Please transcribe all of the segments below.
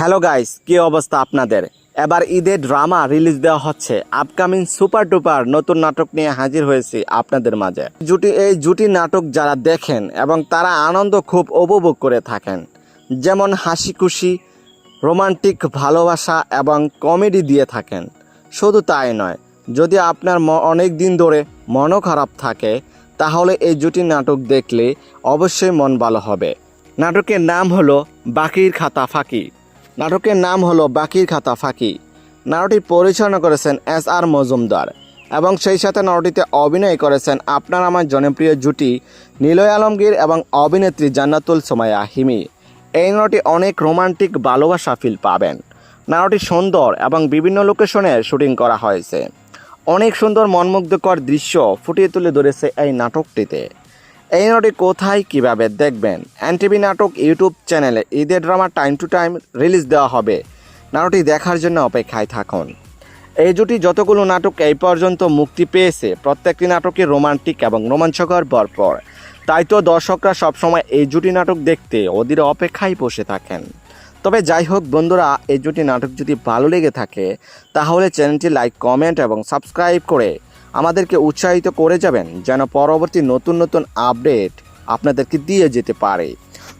Hello guys, কি অবস্থা আপনাদের? এবার ঈদের ড্রামা রিলিজ দেওয়া হচ্ছে। আপকামিং সুপার ডুপার নতুন নাটক নিয়ে হাজির হয়েছি আপনাদের মাঝে। জুটি, এই জুটি নাটক যারা দেখেন এবং তারা আনন্দ খুব উপভোগ করে থাকেন। যেমন হাসি খুশি, রোমান্টিক ভালোবাসা এবং কমেডি দিয়ে থাকেন। শুধু তাই নয়, যদি আপনার অনেক দিন ধরে মনও খারাপ থাকে, তাহলে এই জুটি নাটক দেখলে অবশ্যই মন ভালো হবে। নাটকের নাম হলো বাকির খাতা ফাঁকি। নাটকের নাম হলো বাকির খাতা ফাঁকি। নাটকটি পরিচালনা করেছেন এস আর মজুমদার এবং সেই সাথে নাটকটিতে অভিনয় করেছেন আপনার আমার জনপ্রিয় জুটি নিলয় আলমগীর এবং অভিনেত্রী জান্নাতুল সোমায়া হিমি। এই নাটকটি অনেক রোমান্টিক ভালোবাসা ফিল পাবেন। নাটকটি সুন্দর এবং বিভিন্ন লোকেশনে শুটিং করা হয়েছে। অনেক সুন্দর মনমুগ্ধকর দৃশ্য ফুটিয়ে তুলে ধরেছে এই নাটকটিতে। এই নাটকটি কোথায় কীভাবে দেখবেন? এনটিভি নাটক ইউটিউব চ্যানেলে ঈদের drama time to time release দেওয়া হবে। নাটকটি দেখার জন্য অপেক্ষায় থাকুন। এই জুটি যতগুলো নাটক এই পর্যন্ত মুক্তি পেয়েছে, প্রত্যেকটি নাটকই রোমান্টিক এবং রোমাঞ্চকর ভরপুর তাই তো দর্শকরা সবসময় এই জুটি নাটক দেখতে ওদের অপেক্ষায় বসে থাকেন। তবে যাই হোক বন্ধুরা, এই জুটি নাটক যদি ভালো লেগে থাকে, তাহলে চ্যানেলটি লাইক, কমেন্ট এবং সাবস্ক্রাইব করে আমাদেরকে উৎসাহিত করে যাবেন যেন পরবর্তী নতুন নতুন আপডেট আপনাদেরকে দিয়ে যেতে পারে।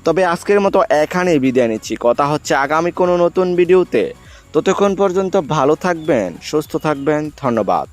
তবে আজকের মতো এখানেই বিদায় নিচ্ছি। কথা হচ্ছে আগামী কোনো নতুন ভিডিওতে। ততক্ষণ পর্যন্ত ভালো থাকবেন, সুস্থ থাকবেন, ধন্যবাদ।